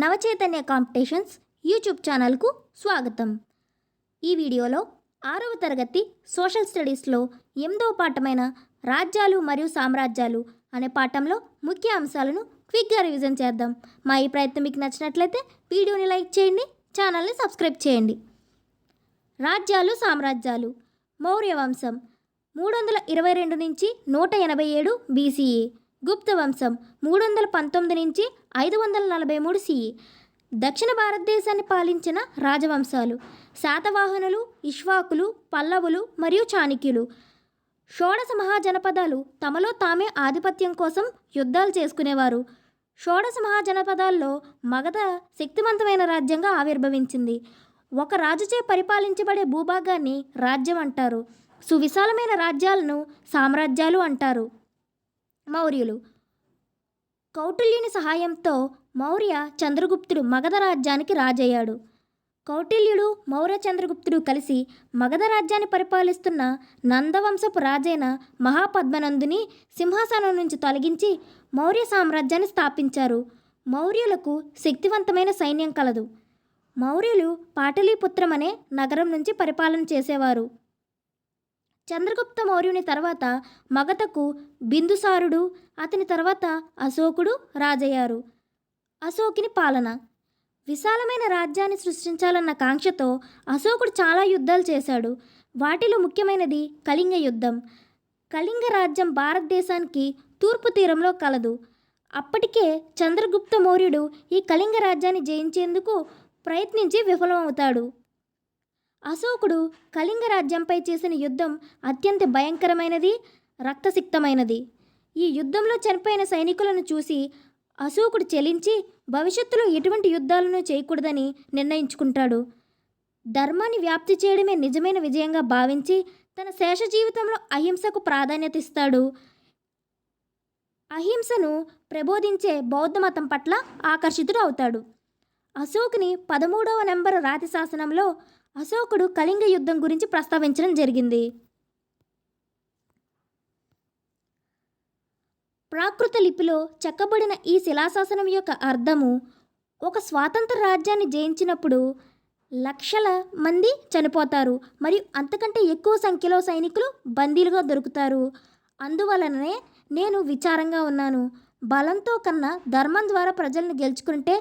Navachaitanya competitions YouTube ఛానల్కు స్వాగతం. ఈ వీడియోలో ఆరవ తరగతి సోషల్ స్టడీస్లో ఎనిమిదవ పాఠమైన రాజ్యాలు మరియు సామ్రాజ్యాలు అనే పాఠంలో ముఖ్య అంశాలను క్విక్గా రివిజన్ చేద్దాం. మా ఈ ప్రయత్నం మీకు నచ్చినట్లయితే వీడియోని లైక్ చేయండి ఛానల్ని సబ్స్క్రైబ్ చేయండి. రాజ్యాలు సామ్రాజ్యాలు. మౌర్య వంశం మూడు వందల ఇరవై రెండు నుంచి నూట ఎనభై ఏడు బీసీఏ గుప్త వంశం మూడు వందల పంతొమ్మిది నుంచి ఐదు వందల నలభై మూడు సిఈ దక్షిణ భారతదేశాన్ని పాలించిన రాజవంశాలు శాతవాహనులు ఇష్వాకులు పల్లవులు మరియు చాణక్యులు. షోడశ మహాజనపదాలు తమలో తామే ఆధిపత్యం కోసం యుద్ధాలు చేసుకునేవారు. షోడశ మహాజనపదాల్లో మగధ శక్తివంతమైన రాజ్యంగా ఆవిర్భవించింది. ఒక రాజుచే పరిపాలించబడే భూభాగాన్ని రాజ్యం అంటారు. సువిశాలమైన రాజ్యాలను సామ్రాజ్యాలు అంటారు. మౌర్యులు. కౌటిల్యుని సహాయంతో మౌర్య చంద్రగుప్తుడు మగధ రాజ్యానికి రాజయ్యాడు. కౌటిల్యుడు మౌర్య చంద్రగుప్తుడు కలిసి మగధ రాజ్యాన్ని పరిపాలిస్తున్న నందవంశపు రాజైన మహాపద్మనందుని సింహాసనం నుంచి తొలగించి మౌర్య సామ్రాజ్యాన్ని స్థాపించారు. మౌర్యులకు శక్తివంతమైన సైన్యం కలదు. మౌర్యులు పాటలీపుత్రం అనే నగరం నుంచి పరిపాలన చేసేవారు. చంద్రగుప్త మౌర్యుని తర్వాత మగధకు బిందుసారుడు అతని తర్వాత అశోకుడు రాజయ్యారు. అశోకుని పాలన. విశాలమైన రాజ్యాన్ని సృష్టించాలన్న కాంక్షతో అశోకుడు చాలా యుద్ధాలు చేశాడు. వాటిలో ముఖ్యమైనది కళింగ యుద్ధం. కళింగ రాజ్యం భారతదేశానికి తూర్పు తీరంలో కలదు. అప్పటికే చంద్రగుప్త మౌర్యుడు ఈ కళింగ రాజ్యాన్ని జయించేందుకు ప్రయత్నించి విఫలమవుతాడు. అశోకుడు కళింగ రాజ్యంపై చేసిన యుద్ధం అత్యంత భయంకరమైనది రక్తసిక్తమైనది. ఈ యుద్ధంలో చనిపోయిన సైనికులను చూసి అశోకుడు చెలించి భవిష్యత్తులో ఎటువంటి యుద్ధాలను చేయకూడదని నిర్ణయించుకుంటాడు. ధర్మాన్ని వ్యాప్తి చేయడమే నిజమైన విజయంగా భావించి తన శేష జీవితంలో అహింసకు ప్రాధాన్యత ఇస్తాడు. అహింసను ప్రబోధించే బౌద్ధ మతం పట్ల ఆకర్షితుడు అవుతాడు. అశోకుని పదమూడవ నెంబరు రాతి శాసనంలో అశోకుడు కళింగ యుద్ధం గురించి ప్రస్తావించడం జరిగింది. ప్రాకృత లిపిలో చెక్కబడిన ఈ శిలాశాసనం యొక్క అర్థము ఒక స్వాతంత్ర రాజ్యాన్ని జయించినప్పుడు లక్షల మంది చనిపోతారు మరియు అంతకంటే ఎక్కువ సంఖ్యలో సైనికులు బందీలుగా దొరుకుతారు. అందువలననే నేను విచారంగా ఉన్నాను. బలంతో కన్నా ధర్మం ద్వారా ప్రజలను గెలుచుకుంటే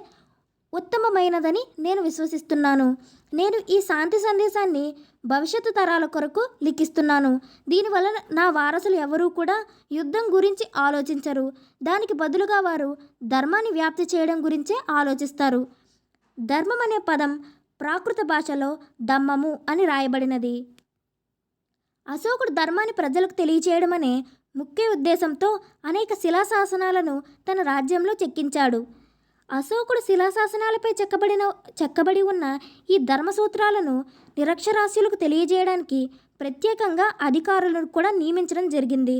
ఉత్తమమైనదని నేను విశ్వసిస్తున్నాను. నేను ఈ శాంతి సందేశాన్ని భవిష్యత్తు తరాల కొరకు లిఖిస్తున్నాను. దీనివల్ల నా వారసులు ఎవరూ కూడా యుద్ధం గురించి ఆలోచించరు. దానికి బదులుగా వారు ధర్మాన్ని వ్యాప్తి చేయడం గురించే ఆలోచిస్తారు. ధర్మం అనే పదం ప్రాకృత భాషలో దమ్మము అని రాయబడినది. అశోకుడు ధర్మాన్ని ప్రజలకు తెలియచేయడం అనే ముఖ్య ఉద్దేశంతో అనేక శిలాశాసనాలను తన రాజ్యంలో చెక్కించాడు. అశోకుడు శిలాశాసనాలపై చెక్కబడిన చెక్కబడి ఉన్న ఈ ధర్మసూత్రాలను నిరక్షరాస్యులకు తెలియజేయడానికి ప్రత్యేకంగా అధికారులను కూడా నియమించడం జరిగింది.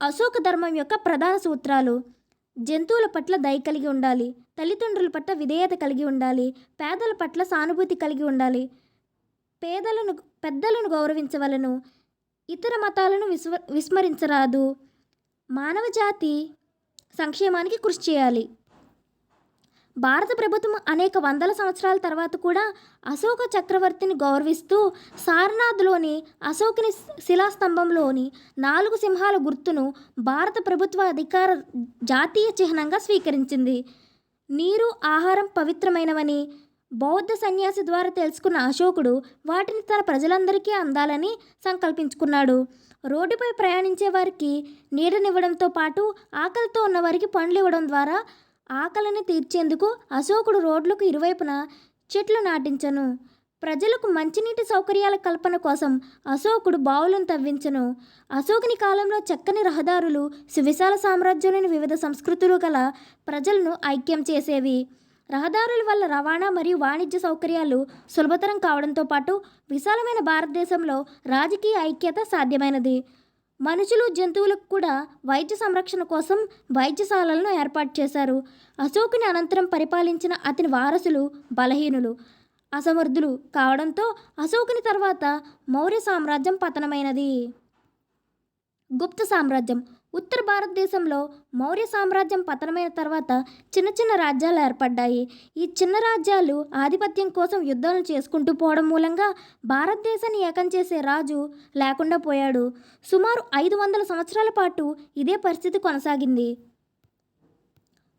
అశోక ధర్మం యొక్క ప్రధాన సూత్రాలు జంతువుల పట్ల దయ కలిగి ఉండాలి తల్లిదండ్రుల పట్ల విధేయత కలిగి ఉండాలి పేదల పట్ల సానుభూతి కలిగి ఉండాలి పేదలను పెద్దలను గౌరవించవలను ఇతర మతాలను విస్మ విస్మరించరాదు మానవ జాతి సంక్షేమానికి కృషి చేయాలి. భారత ప్రభుత్వం అనేక వందల సంవత్సరాల తర్వాత కూడా అశోక చక్రవర్తిని గౌరవిస్తూ సారనాథ్లోని అశోకుని శిలాస్తంభంలోని నాలుగు సింహాల గుర్తును భారత ప్రభుత్వ అధికార జాతీయ చిహ్నంగా స్వీకరించింది. నీరు ఆహారం పవిత్రమైనవని బౌద్ధ సన్యాసి ద్వారా తెలుసుకున్న అశోకుడు వాటిని తన ప్రజలందరికీ అందాలని సంకల్పించుకున్నాడు. రోడ్డుపై ప్రయాణించే వారికి నీడనివ్వడంతో పాటు ఆకలితో ఉన్నవారికి పండ్లు ఇవ్వడం ద్వారా ఆకలిని తీర్చేందుకు అశోకుడు రోడ్లకు ఇరువైపున చెట్లు నాటించను. ప్రజలకు మంచినీటి సౌకర్యాల కల్పన కోసం అశోకుడు బావులను తవ్వించను. అశోకుని కాలంలో చక్కని రహదారులు సువిశాల సామ్రాజ్యంలోని వివిధ సంస్కృతులు గల ప్రజలను ఐక్యం చేసేవి. రహదారుల వల్ల రవాణా మరియు వాణిజ్య సౌకర్యాలు సులభతరం కావడంతో పాటు విశాలమైన భారతదేశంలో రాజకీయ ఐక్యత సాధ్యమైనది. మనుషులు జంతువులకు కూడా వైద్య సంరక్షణ కోసం వైద్యశాలలను ఏర్పాటు చేశారు. అశోకుని అనంతరం పరిపాలించిన అతని వారసులు బలహీనులు అసమర్థులు కావడంతో అశోకుని తర్వాత మౌర్య సామ్రాజ్యం పతనమైనది. గుప్త సామ్రాజ్యం ఉత్తర భారతదేశంలో మౌర్య సామ్రాజ్యం పతనమైన తర్వాత చిన్న చిన్న రాజ్యాలు ఏర్పడ్డాయి. ఈ చిన్న రాజ్యాలు ఆధిపత్యం కోసం యుద్ధాలు చేసుకుంటూ పోవడం మూలంగా భారతదేశాన్ని ఏకం చేసే రాజు లేకుండా పోయాడు. సుమారు ఐదు వందల సంవత్సరాల పాటు ఇదే పరిస్థితి కొనసాగింది.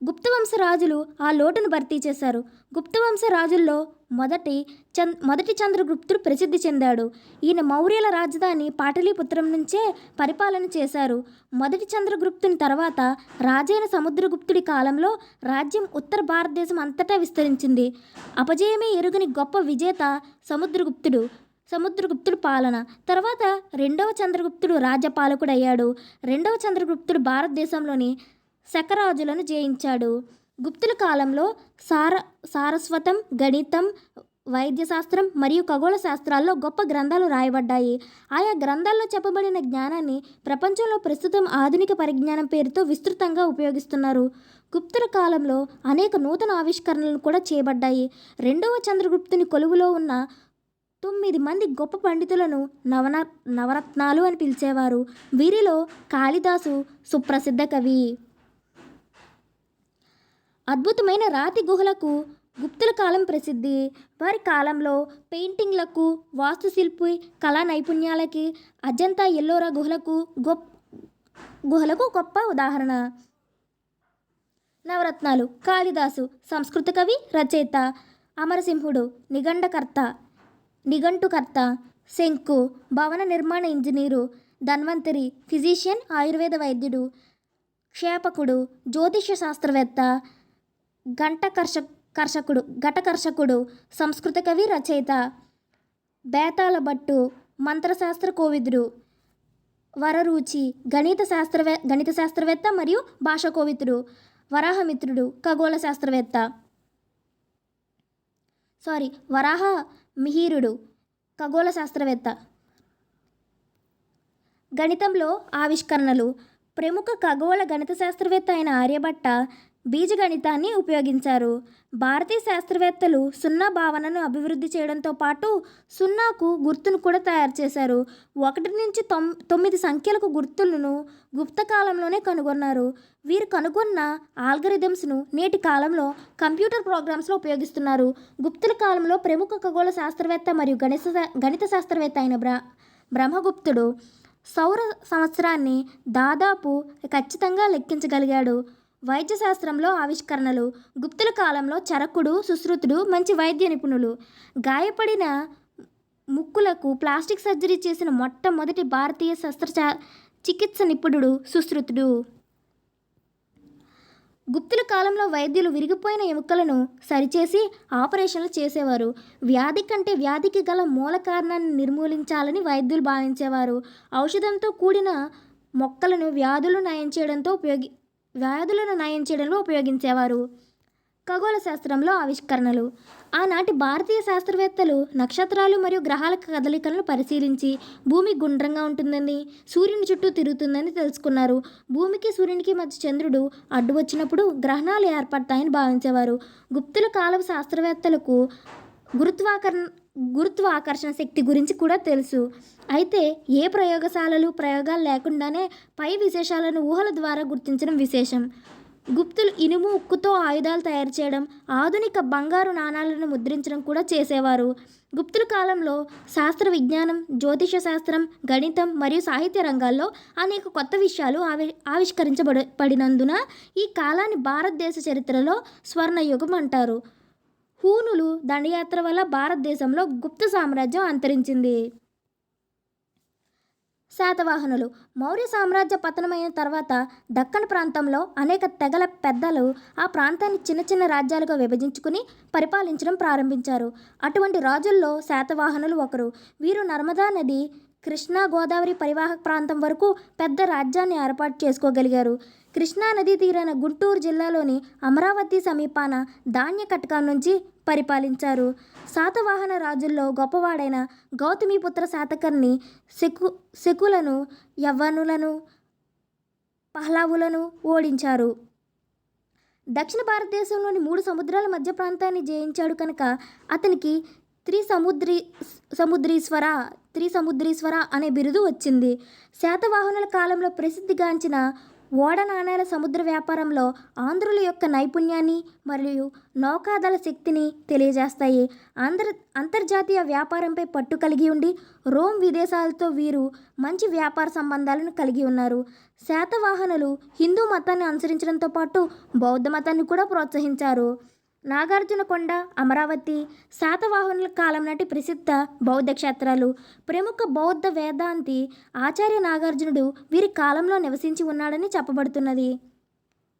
గుప్తవంశ రాజులు ఆ లోటును భర్తీ చేశారు. గుప్తవంశ రాజుల్లో మొదటి చంద్ మొదటి చంద్రగుప్తుడు ప్రసిద్ధి చెందాడు. ఈయన మౌర్యుల రాజధాని పాటలీపుత్రం నుంచే పరిపాలన చేశారు. మొదటి చంద్రగుప్తుని తర్వాత రాజైన సముద్రగుప్తుడి కాలంలో రాజ్యం ఉత్తర భారతదేశం అంతటా విస్తరించింది. అపజయమే ఎరుగని గొప్ప విజేత సముద్రగుప్తుడు సముద్రగుప్తుడు పాలన. తర్వాత రెండవ చంద్రగుప్తుడు రాజ్యపాలకుడయ్యాడు రెండవ చంద్రగుప్తుడు భారతదేశంలోని శకరాజులను జయించాడు. గుప్తుల కాలంలో సార సారస్వతం గణితం వైద్యశాస్త్రం మరియు ఖగోళ శాస్త్రాల్లో గొప్ప గ్రంథాలు రాయబడ్డాయి. ఆయా గ్రంథాల్లో చెప్పబడిన జ్ఞానాన్ని ప్రపంచంలో ప్రస్తుతం ఆధునిక పరిజ్ఞానం పేరుతో విస్తృతంగా ఉపయోగిస్తున్నారు. గుప్తుల కాలంలో అనేక నూతన ఆవిష్కరణలు కూడా చేయబడ్డాయి. రెండవ చంద్రగుప్తుని కొలువులో ఉన్న తొమ్మిది మంది గొప్ప పండితులను నవన నవరత్నాలు అని పిలిచేవారు. వీరిలో కాళిదాసు సుప్రసిద్ధ కవి. అద్భుతమైన రాతి గుహలకు గుప్తుల కాలం ప్రసిద్ధి. వారి కాలంలో పెయింటింగ్లకు వాస్తుశిల్పి కళా నైపుణ్యాలకి అజంతా ఎల్లోరా గుహలకు గొప్ప గుహలకు గొప్ప ఉదాహరణ. నవరత్నాలు కాళిదాసు సంస్కృత కవి రచయిత అమరసింహుడు నిఘండకర్త నిఘంటుకర్త శంకు భవన నిర్మాణ ఇంజనీరు ధన్వంతరి ఫిజిషియన్ ఆయుర్వేద వైద్యుడు క్షేపకుడు జ్యోతిష్య శాస్త్రవేత్త ఘంటకర్ష కర్షకుడు ఘటకర్షకుడు సంస్కృత కవి రచయిత బేతాళ భట్టు మంత్రశాస్త్ర కోవిదుడు వరరుచి గణిత శాస్త్రవే గణిత శాస్త్రవేత్త మరియు భాషా కోవిదుడు వరాహమిత్రుడు ఖగోళ శాస్త్రవేత్త. సారీ వరాహ మిహిరుడు ఖగోళ శాస్త్రవేత్త. గణితంలో ఆవిష్కరణలు. ప్రముఖ ఖగోళ గణిత శాస్త్రవేత్త అయిన ఆర్యభట్ట బీజగణితాన్ని ఉపయోగించారు. భారతీయ శాస్త్రవేత్తలు సున్నా భావనను అభివృద్ధి చేయడంతో పాటు సున్నాకు గుర్తును కూడా తయారు చేశారు. ఒకటి నుంచి తొమ్ తొమ్మిది సంఖ్యలకు గుర్తులను గుప్త కాలంలోనే కనుగొన్నారు. వీరు కనుగొన్న ఆల్గరిథమ్స్ను నేటి కాలంలో కంప్యూటర్ ప్రోగ్రామ్స్లో ఉపయోగిస్తున్నారు. గుప్తుల కాలంలో ప్రముఖ ఖగోళ శాస్త్రవేత్త మరియు గణిత గణిత శాస్త్రవేత్త అయిన బ్ర బ్రహ్మగుప్తుడు సౌర సంవత్సరాన్ని దాదాపు ఖచ్చితంగా లెక్కించగలిగాడు. వైద్యశాస్త్రంలో ఆవిష్కరణలు గుప్తుల కాలంలో చరకుడు సుశ్రుతుడు మంచి వైద్య నిపుణులు. గాయపడిన ముక్కులకు ప్లాస్టిక్ సర్జరీ చేసిన మొట్టమొదటి భారతీయ శస్త్రచా చికిత్స నిపుణుడు సుశ్రుతుడు. గుప్తుల కాలంలో వైద్యులు విరిగిపోయిన ఎముకలను సరిచేసి ఆపరేషన్లు చేసేవారు. వ్యాధి కంటే వ్యాధికి గల మూల కారణాన్ని నిర్మూలించాలని వైద్యులు భావించేవారు. ఔషధంతో కూడిన మొక్కలను వ్యాధులు నయం చేయడంతో ఉపయోగి వ్యాధులను నయం చేయడంలో ఉపయోగించేవారు. ఖగోళ శాస్త్రంలో ఆవిష్కరణలు. ఆనాటి భారతీయ శాస్త్రవేత్తలు నక్షత్రాలు మరియు గ్రహాల కదలికలను పరిశీలించి భూమి గుండ్రంగా ఉంటుందని సూర్యుని చుట్టూ తిరుగుతుందని తెలుసుకున్నారు. భూమికి సూర్యునికి మధ్య చంద్రుడు అడ్డు వచ్చినప్పుడు గ్రహణాలు ఏర్పడతాయని భావించేవారు. గుప్తుల కాలపు శాస్త్రవేత్తలకు గురుత్వాకరణ గురుత్వాకర్షణ శక్తి గురించి కూడా తెలుసు. అయితే ఏ ప్రయోగశాలలు ప్రయోగాలు లేకుండానే పై విశేషాలను ఊహల ద్వారా గుర్తించడం విశేషం. గుప్తులు ఇనుము ఉక్కుతో ఆయుధాలు తయారు చేయడం ఆధునిక బంగారు నాణాలను ముద్రించడం కూడా చేసేవారు. గుప్తుల కాలంలో శాస్త్ర విజ్ఞానం జ్యోతిష శాస్త్రం గణితం మరియు సాహిత్య రంగాల్లో అనేక కొత్త విషయాలు ఆవి ఆవిష్కరించబడ పడినందున ఈ కాలాన్ని భారతదేశ చరిత్రలో స్వర్ణయుగం అంటారు. హూనులు దండయాత్ర వల్ల భారతదేశంలో గుప్త సామ్రాజ్యం అంతరించింది. శాతవాహనులు. మౌర్య సామ్రాజ్య పతనమైన తర్వాత దక్కన్ ప్రాంతంలో అనేక తెగల పెద్దలు ఆ ప్రాంతాన్ని చిన్న చిన్న రాజ్యాలుగా విభజించుకుని పరిపాలించడం ప్రారంభించారు. అటువంటి రాజుల్లో శాతవాహనులు ఒకరు. వీరు నర్మదా నది కృష్ణా గోదావరి పరివాహక ప్రాంతం వరకు పెద్ద రాజ్యాన్ని ఏర్పాటు చేసుకోగలిగారు. కృష్ణా నదీ తీరాన గుంటూరు జిల్లాలోని అమరావతి సమీపాన ధాన్య కటకం నుంచి పరిపాలించారు. శాతవాహన రాజుల్లో గొప్పవాడైన గౌతమిపుత్ర శాతకర్ణి శకు శకులను యవ్వనులను పహ్లావులను ఓడించారు. దక్షిణ భారతదేశంలోని మూడు సముద్రాల మధ్య ప్రాంతాన్ని జయించాడు కనుక అతనికి త్రిసముద్రి సముద్రీశ్వర త్రిసముద్రీశ్వర అనే బిరుదు వచ్చింది. శాతవాహనుల కాలంలో ప్రసిద్ధిగాంచిన ఓడ నాణేల సముద్ర వ్యాపారంలో ఆంధ్రుల యొక్క నైపుణ్యాన్ని మరియు నౌకాదళ శక్తిని తెలియజేస్తాయి. ఆంధ్ర అంతర్జాతీయ వ్యాపారంపై పట్టు కలిగి ఉండి రోమ్ విదేశాలతో వీరు మంచి వ్యాపార సంబంధాలను కలిగి ఉన్నారు. శాతవాహనులు హిందూ మతాన్ని అనుసరించడంతో పాటు బౌద్ధ మతాన్ని కూడా ప్రోత్సహించారు. నాగార్జునకొండ అమరావతి శాతవాహనుల కాలం నాటి ప్రసిద్ధ బౌద్ధ క్షేత్రాలు ప్రముఖ బౌద్ధ వేదాంతి ఆచార్య నాగార్జునుడు వీరి కాలంలో నివసించి ఉన్నాడని చెప్పబడుతున్నది.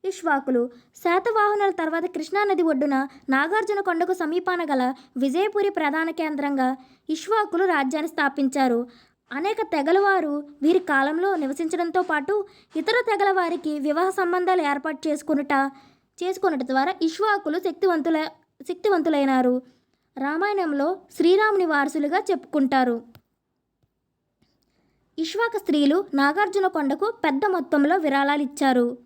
ఇష్వాకులు శాతవాహనుల తర్వాత కృష్ణానది ఒడ్డున నాగార్జున కొండకు సమీపాన గల విజయపురి ప్రధాన కేంద్రంగా ఇష్వాకులు రాజ్యాన్ని స్థాపించారు. అనేక తెగలవారు వీరి కాలంలో నివసించడంతో పాటు ఇతర తెగల వారికి వివాహ సంబంధాలు ఏర్పాటు చేసుకునుట చేసుకున్నట ద్వారా ఇష్వాకులు శక్తివంతుల శక్తివంతులైనారు. రామాయణంలో శ్రీరాముని వారసులుగా చెప్పుకుంటారు. ఇష్వాక స్త్రీలు నాగార్జున కొండకు పెద్ద మొత్తంలో విరాళాలు ఇచ్చారు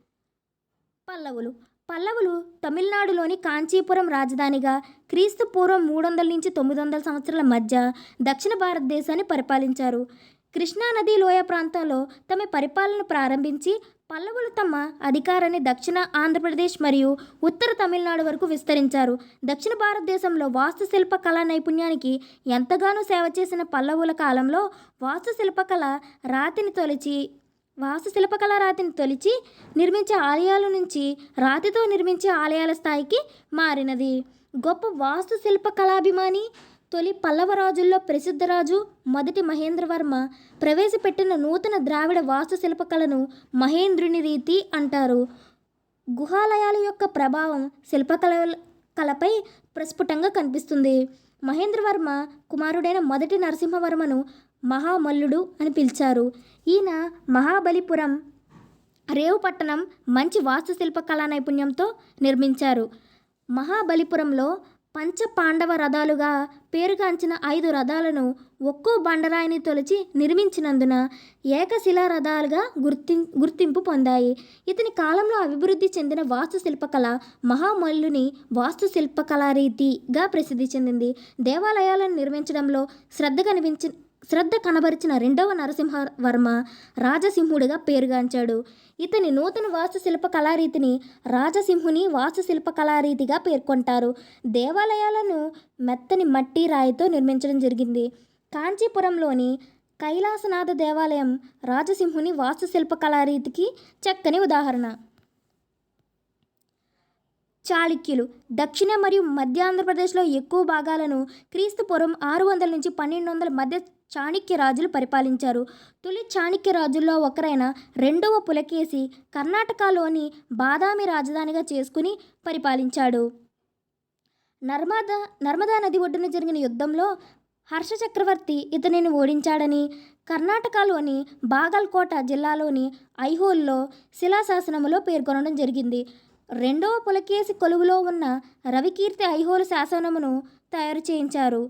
పల్లవులు. పల్లవులు తమిళనాడులోని కాంచీపురం రాజధానిగా క్రీస్తు పూర్వం మూడు వందల నుంచి తొమ్మిది వందల సంవత్సరాల మధ్య దక్షిణ భారతదేశాన్ని పరిపాలించారు. కృష్ణానది లోయ ప్రాంతంలో తమ పరిపాలన ప్రారంభించి పల్లవులు తమ అధికారాన్ని దక్షిణ ఆంధ్రప్రదేశ్ మరియు ఉత్తర తమిళనాడు వరకు విస్తరించారు. దక్షిణ భారతదేశంలో వాస్తుశిల్ప కళా నైపుణ్యానికి ఎంతగానో సేవ చేసిన పల్లవుల కాలంలో వాస్తుశిల్పకళ రాతిని తొలిచి వాస్తు శిల్పకళ రాతిని తొలిచి నిర్మించే ఆలయాల నుంచి రాతితో నిర్మించే ఆలయాల స్థాయికి మారినది. గొప్ప వాస్తుశిల్ప కళాభిమాని తొలి పల్లవ రాజుల్లో ప్రసిద్ధరాజు మొదటి మహేంద్రవర్మ. ప్రవేశపెట్టిన నూతన ద్రావిడ వాస్తుశిల్పకళను మహేంద్రుని రీతి అంటారు. గుహాలయాల యొక్క ప్రభావం శిల్పకళ కళపై ప్రస్ఫుటంగా కనిపిస్తుంది. మహేంద్రవర్మ కుమారుడైన మొదటి నరసింహవర్మను మహామల్లుడు అని పిలిచారు. ఈయన మహాబలిపురం రేవుపట్టణం మంచి వాస్తుశిల్ప కళా నైపుణ్యంతో నిర్మించారు. మహాబలిపురంలో పంచ పాండవ రథాలుగా పేరుగాంచిన ఐదు రథాలను ఒక్కో బండరాయిని తొలిచి నిర్మించినందున ఏకశిలా రథాలుగా గుర్తి గుర్తింపు పొందాయి. ఇతని కాలంలో అభివృద్ధి చెందిన వాస్తుశిల్పకళ మహామల్లుని వాస్తుశిల్పకళా రీతిగా ప్రసిద్ధి చెందింది. దేవాలయాలను నిర్మించడంలో శ్రద్ధ కనిపించి శ్రద్ధ కనబరిచిన రెండవ నరసింహవర్మ రాజసింహుడిగా పేరుగాంచాడు. ఇతని నూతన వాస్తుశిల్ప కళారీతిని రాజసింహుని వాస్తుశిల్ప కళారీతిగా పేర్కొంటారు. దేవాలయాలను మెత్తని మట్టి రాయితో నిర్మించడం జరిగింది. కాంచీపురంలోని కైలాసనాథ దేవాలయం రాజసింహుని వాస్తుశిల్ప కళారీతికి చక్కని ఉదాహరణ. చాళుక్యులు దక్షిణ మరియు మధ్య ఆంధ్రప్రదేశ్లో ఎక్కువ భాగాలను క్రీస్తు పూర్వం ఆరు వందల నుంచి పన్నెండు వందల మధ్య చాణక్య రాజులు పరిపాలించారు. తొలి చాణక్య రాజుల్లో ఒకరైన రెండవ పులకేసి కర్ణాటకలోని బాదామి రాజధానిగా చేసుకుని పరిపాలించాడు. నర్మదా నర్మదా నది ఒడ్డున జరిగిన యుద్ధంలో హర్ష చక్రవర్తి ఇతనిని ఓడించాడని కర్ణాటకలోని బాగల్కోట జిల్లాలోని ఐహోల్లో శిలాశాసనములో పేర్కొనడం జరిగింది. రెండవ పులకేసి కొలువులో ఉన్న రవికీర్తి ఐహోలు శాసనమును తయారు చేయించారు.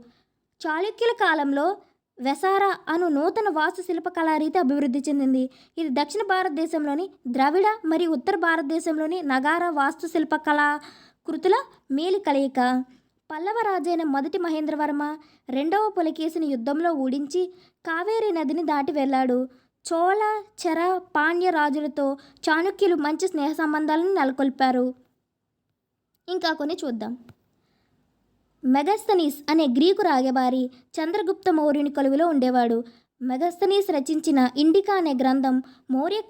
చాళుక్యుల కాలంలో వెసారా అను నూతన వాస్తుశిల్ప కళారీతి అభివృద్ధి చెందింది. ఇది దక్షిణ భారతదేశంలోని ద్రవిడ మరియు ఉత్తర భారతదేశంలోని నగార వాస్తుశిల్ప కళా కృతుల మేలి కలయిక. పల్లవ రాజైన మొదటి మహేంద్రవర్మ రెండవ పులకేసిని యుద్ధంలో ఓడించి కావేరీ నదిని దాటి వెళ్ళాడు. చోళ చెర పాండ్య రాజులతో చాణుక్యులు మంచి స్నేహ సంబంధాలను నెలకొల్పారు. ఇంకా కొన్ని చూద్దాం. మెగస్తనీస్ అనే గ్రీకు రాయబారి చంద్రగుప్త మౌర్యుని కొలువులో ఉండేవాడు. మెగస్తనీస్ రచించిన ఇండికా అనే గ్రంథం మౌర్య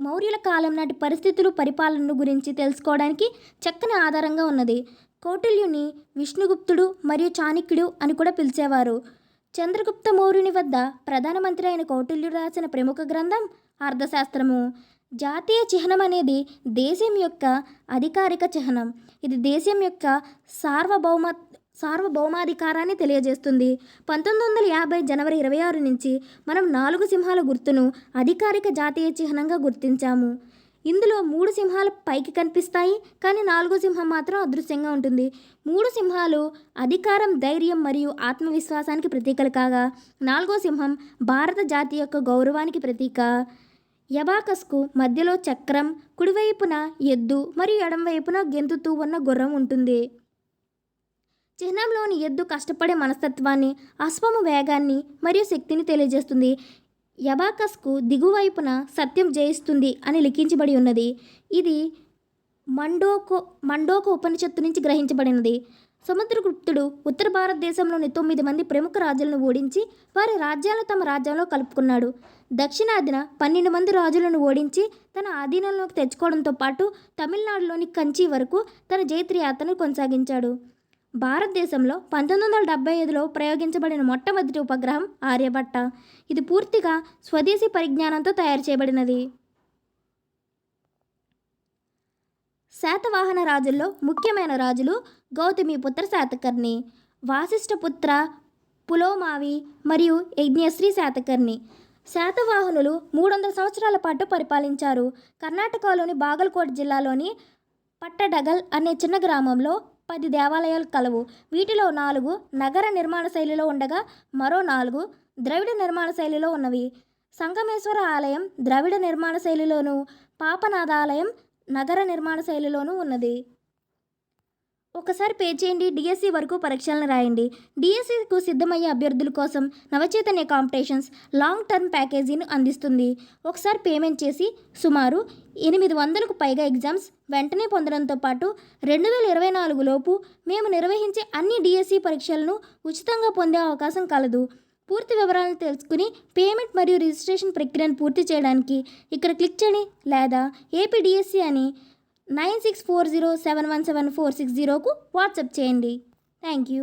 మౌర్యుల కాలం నాటి పరిస్థితులు పరిపాలన గురించి తెలుసుకోవడానికి చక్కని ఆధారంగా ఉన్నది. కౌటిల్యుని విష్ణుగుప్తుడు మరియు చాణక్యుడు అని కూడా పిలిచేవారు. చంద్రగుప్త మౌర్యుని వద్ద ప్రధానమంత్రి అయిన కౌటిల్యుడు రాసిన ప్రముఖ గ్రంథం అర్థశాస్త్రము జాతీయ చిహ్నం అనేది దేశం యొక్క అధికారిక చిహ్నం. ఇది దేశం యొక్క సార్వభౌమ సార్వభౌమాధికారాన్ని తెలియజేస్తుంది. పంతొమ్మిది వందల యాభై జనవరి ఇరవై ఆరు నుంచి మనం నాలుగు సింహాల గుర్తును అధికారిక జాతీయ చిహ్నంగా గుర్తించాము. ఇందులో మూడు సింహాలు పైకి కనిపిస్తాయి కానీ నాలుగో సింహం మాత్రం అదృశ్యంగా ఉంటుంది. మూడు సింహాలు అధికారం ధైర్యం మరియు ఆత్మవిశ్వాసానికి ప్రతీకలు కాగా నాలుగో సింహం భారత జాతి యొక్క గౌరవానికి ప్రతీక. యబాకస్కు మధ్యలో చక్రం కుడివైపున ఎద్దు మరియు ఎడంవైపున గెంతుతూ ఉన్న గుర్రం ఉంటుంది. చిహ్నంలోని ఎద్దు కష్టపడే మనస్తత్వాన్ని అశ్వము వేగాన్ని మరియు శక్తిని తెలియజేస్తుంది. యబాకస్కు దిగువైపున సత్యం జయిస్తుంది అని లిఖించబడి ఉన్నది. ఇది మండోకో మండోక ఉపనిషత్తు నుంచి గ్రహించబడినది. సముద్రగుప్తుడు ఉత్తర భారతదేశంలోని తొమ్మిది మంది ప్రముఖ రాజులను ఓడించి వారి రాజ్యాలను తమ రాజ్యంలో కలుపుకున్నాడు. దక్షిణాదిన పన్నెండు మంది రాజులను ఓడించి తన ఆధీనంలోకి తెచ్చుకోవడంతో పాటు తమిళనాడులోని కంచి వరకు తన జైత్రయాత్రను కొనసాగించాడు. భారతదేశంలో పంతొమ్మిది వందల డెబ్బై ఐదులో ప్రయోగించబడిన మొట్టమొదటి ఉపగ్రహం ఆర్యభట్ట. ఇది పూర్తిగా స్వదేశీ పరిజ్ఞానంతో తయారు చేయబడినది. శాతవాహన రాజుల్లో ముఖ్యమైన రాజులు గౌతమిపుత్ర శాతకర్ణి వాసిష్ఠపుత్ర పులోమావి మరియు యజ్ఞశ్రీ శాతకర్ణి. శాతవాహనులు మూడు వందల సంవత్సరాల పాటు పరిపాలించారు. కర్ణాటకలోని బాగల్కోట్ జిల్లాలోని పట్టడగల్ అనే చిన్న గ్రామంలో పది దేవాలయాలు కలవు. వీటిలో నాలుగు నగర నిర్మాణ శైలిలో ఉండగా మరో నాలుగు ద్రవిడ నిర్మాణ శైలిలో ఉన్నవి. సంగమేశ్వర ఆలయం ద్రవిడ నిర్మాణ శైలిలోను పాపనాథ ఆలయం నగర నిర్మాణ శైలిలోనూ ఉన్నది. ఒకసారి పే చేయండి. డిఎస్సి వరకు పరీక్షలను రాయండి. డిఎస్సికు సిద్ధమయ్యే అభ్యర్థుల కోసం నవచైతన్య కాంపిటీషన్స్ లాంగ్ టర్మ్ ప్యాకేజీని అందిస్తుంది. ఒకసారి పేమెంట్ చేసి సుమారు ఎనిమిది వందలకు పైగా ఎగ్జామ్స్ వెంటనే పొందడంతో పాటు రెండు వేల ఇరవై నాలుగు లోపు మేము నిర్వహించే అన్ని డిఎస్సి పరీక్షలను ఉచితంగా పొందే అవకాశం కలదు. పూర్తి వివరాలను తెలుసుకుని పేమెంట్ మరియు రిజిస్ట్రేషన్ ప్రక్రియను పూర్తి చేయడానికి ఇక్కడ క్లిక్ చేయండి. లేదా ఏపీడిఎస్సి అని nine six four zero seven one seven four six జీరోకు WhatsApp చేయండి. Thank you.